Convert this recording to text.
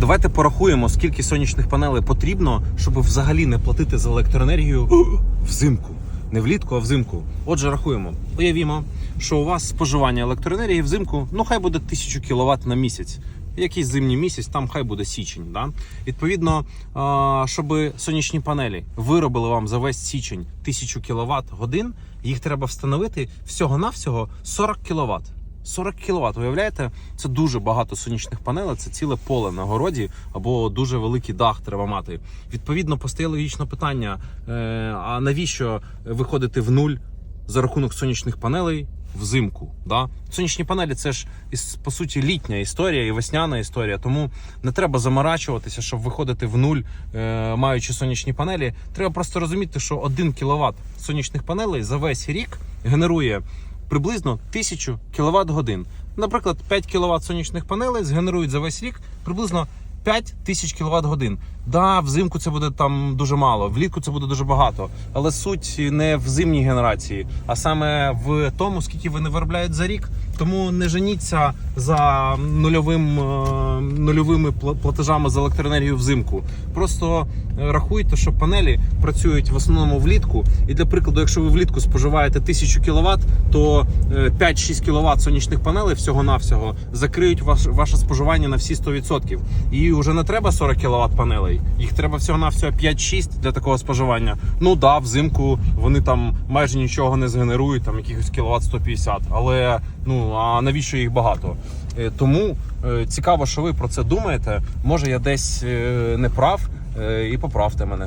Давайте порахуємо, скільки сонячних панелей потрібно, щоб взагалі не платити за електроенергію взимку. Не влітку, а взимку. Отже, рахуємо. Уявімо, що у вас споживання електроенергії взимку, ну хай буде 1000 кВт на місяць. Якийсь зимній місяць, там хай буде січень. Да? Відповідно, щоб сонячні панелі виробили вам за весь січень 1000 кВт годин, їх треба встановити всього-навсього 40 кВт. 40 кВт, уявляєте? Це дуже багато сонячних панелей, це ціле поле на городі або дуже великий дах треба мати. Відповідно, постає логічне питання: е, а навіщо виходити в нуль за рахунок сонячних панелей взимку? Да? Сонячні панелі це ж по суті літня історія і весняна історія. Тому не треба заморачуватися, щоб виходити в нуль, е, маючи сонячні панелі. Треба просто розуміти, що 1 кВт сонячних панелей за весь рік генерує приблизно 1000 кВт годин. Наприклад, 5 кВт сонячних панелей згенерують за весь рік приблизно 5 тисяч кВт годин. Да, взимку це буде там дуже мало, влітку це буде дуже багато. Але суть не в зимній генерації, а саме в тому, скільки вони виробляють за рік. Тому не женіться за нульовим, е, нульовими платежами за електроенергію взимку. Просто е, рахуйте, що панелі працюють в основному влітку. І для прикладу, якщо ви влітку споживаєте 1000 кВт, то е, 5-6 кВт сонячних панелей всього-навсього закриють ваше споживання на всі 100%. І вже не треба 40 кВт панелей, їх треба всього-навсього 5-6 для такого споживання. Ну да, взимку вони там майже нічого не згенерують, там якихось кіловат 150, але ну а навіщо їх багато? Е, Тому е, цікаво, що ви про це думаєте. Може, я десь е, не прав, і поправте мене.